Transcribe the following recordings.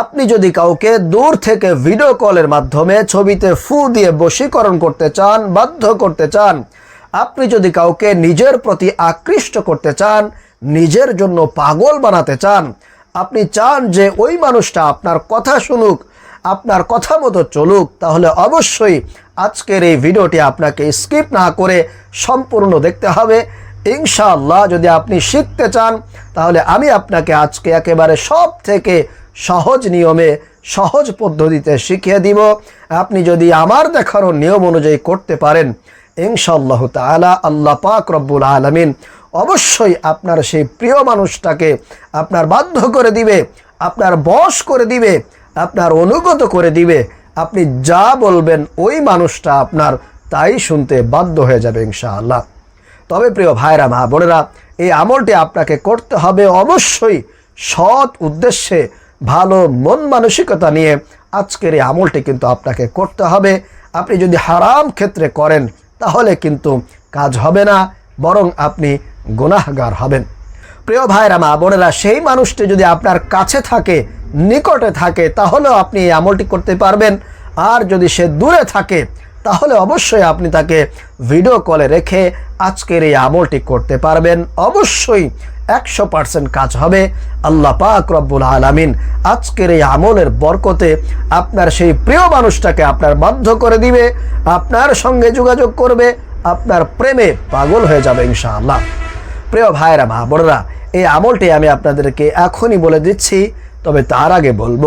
আপনি যদি কাউকে দূর থেকে ভিডিও কলের মাধ্যমে ছবিতে ফু দিয়ে বশীকরণ করতে চান, বাধ্য করতে চান, আপনি যদি কাউকে নিজের প্রতি আকৃষ্ট করতে চান, নিজের জন্য পাগল বানাতে চান, আপনি চান যে ওই মানুষটা আপনার কথা শুনুক, আপনার কথা মতো চলুক, তাহলে অবশ্যই আজকের এই ভিডিওটি আপনাকে স্কিপ না করে সম্পূর্ণ দেখতে হবে। ইনশাআল্লাহ, যদি আপনি শিখতে চান, তাহলে আমি আপনাকে আজকে একেবারে সব থেকে সহজ নিয়মে, সহজ পদ্ধতিতে শিখিয়ে দিব। আপনি যদি আমার দেখানো নিয়ম অনুযায়ী করতে পারেন, ইনশাআল্লাহ তালা আল্লাহ পাক রব্বুল আলমিন অবশ্যই আপনার সেই প্রিয় মানুষটাকে আপনার বাধ্য করে দিবে, আপনার বশ করে দিবে, আপনার অনুগত করে দিবে। আপনি যা বলবেন ওই মানুষটা আপনার তাই শুনতে বাধ্য হয়ে যাবে ইনশাআল্লাহ। তবে প্রিয় ভাইরা, মা বোনেরা, এই আমলটি আপনাকে করতে হবে অবশ্যই সৎ উদ্দেশ্যে ভালো, মন মানসিকতা নিয়ে আজকের এই আমলটি কিন্তু আপনাকে করতে হবে। আপনি যদি হারাম ক্ষেত্রে করেন, তাহলে কিন্তু কাজ হবে না, বরং আপনি গুনাহগার হবেন। প্রিয় ভাইরা মা বোনেরা, সেই মানুষটি যদি আপনার কাছে থাকে, নিকটে থাকে, তাহলেও আপনি এই আমলটি করতে পারবেন। আর যদি সে দূরে থাকে, তাহলে অবশ্যই আপনি তাকে ভিডিও কলে রেখে আজকের এই আমলটি করতে পারবেন। অবশ্যই একশো পার্সেন্ট কাজ হবে। আল্লাহ পাক রব্বুল আলামিন আজকের এই আমলের বরকতে আপনার সেই প্রিয় মানুষটাকে আপনার বাধ্য করে দিবে, আপনার সঙ্গে যোগাযোগ করবে, আপনার প্রেমে পাগল হয়ে যাবে ইনশাআল্লাহ। প্রিয় ভাইরা মা বোনেরা, এই আমলটি আমি আপনাদেরকে এখনই বলে দিচ্ছি, তবে তার আগে বলব,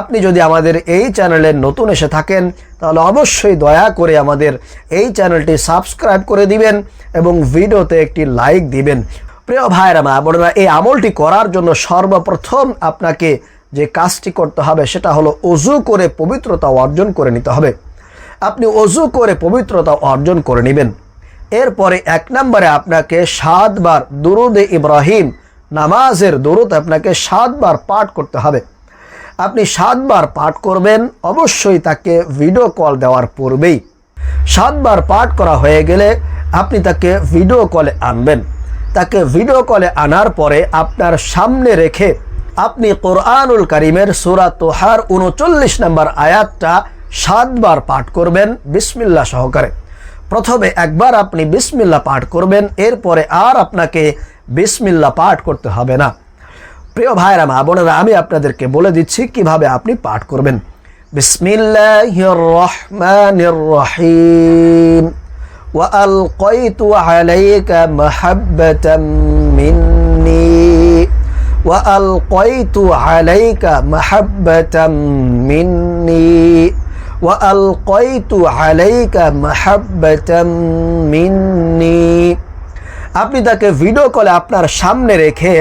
আপনি যদি আমাদের এই চ্যানেলে নতুন এসে থাকেন, তাহলে অবশ্যই দয়া করে আমাদের এই চ্যানেলটি সাবস্ক্রাইব করে দিবেন এবং ভিডিওতে একটি লাইক দিবেন। প্রিয় ভাইরা মা বোনেরা, এই আমলটি করার জন্য সর্বপ্রথম আপনাকে যে কাজটি করতে হবে সেটা হলো অজু করে পবিত্রতা অর্জন করে নিতে হবে। আপনি অজু করে পবিত্রতা অর্জন করে নেবেন। এরপরে এক নম্বরে আপনাকে সাতবার দুরুদে ইব্রাহিম, নামাজের দরুদ আপনাকে সাতবার পাঠ করতে হবে। আপনি সাতবার পাঠ করবেন, অবশ্যই তাকে ভিডিও কল দেওয়ার পূর্বেই। সাতবার পাঠ করা হয়ে গেলে আপনি তাকে ভিডিও কলে আনবেন। তাকে ভিডিও কলে আনার পরে আপনার সামনে রেখে আপনি কোরআনুল করিমের সুরা তোহার উনচল্লিশ নম্বর আয়াতটা সাতবার পাঠ করবেন বিসমিল্লা সহকারে। প্রথমে একবার আপনি বিসমিল্লা পাঠ করবেন, এরপরে আর আপনাকে বিসমিল্লা পাঠ করতে হবে না। প্রিয় ভাইরা মা বোনেরা, আমি আপনাদেরকে বলে দিচ্ছি কীভাবে আপনি পাঠ করবেন। বিসমিল্লাহির রহমানির রহিম। وألقيت عليك محبة مني وألقيت عليك محبة مني وألقيت عليك محبة مني আপনি তাকে ভিডিও কলে আপনার সামনে রেখে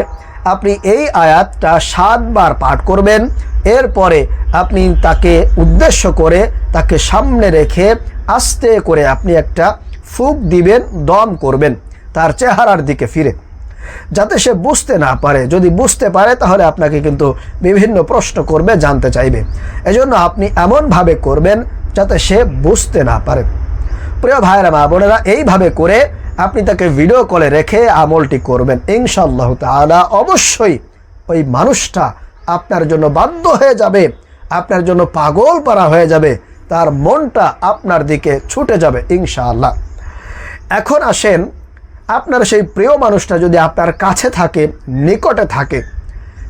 আপনি এই আয়াতটা সাতবার পাঠ করবেন এরপরে আপনি তাকে উদ্দেশ্য করে তাকে সামনে রেখে আস্তে করে আপনি একটা ফুক দিবেন, দম করবেন, তার চেহারার দিকে ফিরে। যাতে সে বুঝতে না পারে। যদি বুঝতে পারে, তাহলে আপনাকে কিন্তু বিভিন্ন প্রশ্ন করবে, জানতে চাইবে। এজন্য আপনি এমনভাবে করবেন, যাতে সে বুঝতে না পারে। প্রিয় ভাইরা মা বোনেরা, এইভাবে করে আপনি তাকে ভিডিও কলে রেখে আমলটি করবেন। ইনশাল্লাহ তালা অবশ্যই ওই মানুষটা আপনার জন্য বাধ্য হয়ে যাবে, আপনার জন্য পাগল পারা হয়ে যাবে, তার মনটা আপনার দিকে ছুটে যাবে, ইনশাআল্লাহ। এখন আসেন আপনার সেই প্রিয় মানুষটা যদি আপনার কাছে থাকে, নিকটে থাকে,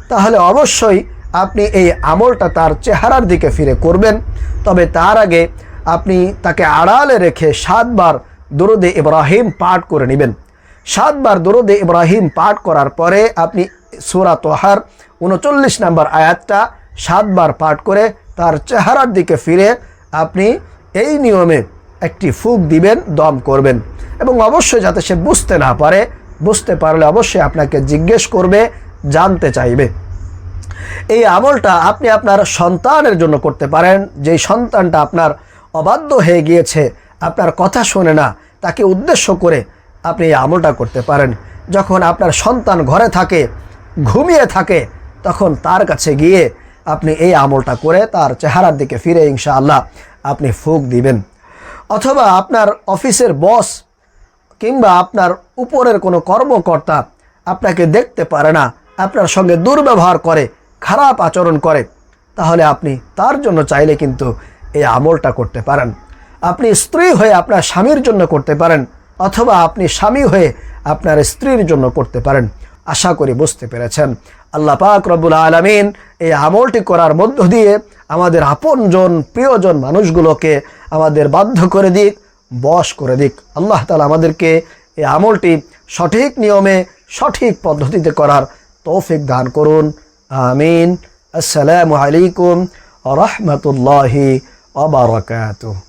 তাহলে অবশ্যই আপনি এই আমলটা তার চেহারার দিকে ফিরে করবেন। তবে তার আগে আপনি তাকে আড়ালে রেখে সাতবার দরুদে ইব্রাহিম পাঠ করে নেবেন। সাতবার দরুদে ইব্রাহিম পাঠ করার পরে আপনি সুরা তোহার উনচল্লিশ নম্বর আয়াতটা সাতবার পাঠ করে তার চেহারার দিকে ফিরে আপনি এই নিয়মে একটি ফুক দিবেন, দম করবেন। এবং অবশ্যই যাতে সে বুঝতে না পারে, বুঝতে পারলে অবশ্যই আপনাকে জিজ্ঞেস করবে, জানতে চাইবে। এই আমলটা আপনি আপনার সন্তানের জন্য করতে পারেন। যেই সন্তানটা আপনার অবাধ্য হয়ে গিয়েছে, আপনার কথা শোনে না, তাকে উদ্দেশ্য করে আপনি এই আমলটা করতে পারেন। যখন আপনার সন্তান ঘরে থাকে, ঘুমিয়ে থাকে, তখন তার কাছে গিয়ে আপনি এই আমলটা করে তার চেহারার দিকে ফিরে ইনশাআল্লাহ আপনি ফুক দিবেন। অথবা আপনার অফিসের বস কিংবা আপনার উপরের কোনো কর্মকর্তা আপনাকে দেখতে পারে না, আপনার সঙ্গে দুর্ব্যবহার করে, খারাপ আচরণ করে, তাহলে আপনি তার জন্য চাইলে কিন্তু এই আমলটা করতে পারেন। আপনি স্ত্রী হয়ে আপনার স্বামীর জন্য করতে পারেন, অথবা আপনি স্বামী হয়ে আপনার স্ত্রীর জন্য করতে পারেন। আশা করি বুঝতে পেরেছেন। আল্লাহ পাক রব্বুল আলমিন এই আমলটি করার মধ্য দিয়ে আমাদের আপনজন, প্রিয়জন মানুষগুলোকে আমাদের বাধ্য করে দিক। বশ করে দিক। আল্লাহ তালা আমাদেরকে এই আমলটি সঠিক নিয়মে, সঠিক পদ্ধতিতে করার তৌফিক দান করুন। আমিন। আসসালামু আলাইকুম রহমতুল্লাহি অবরকাতুহ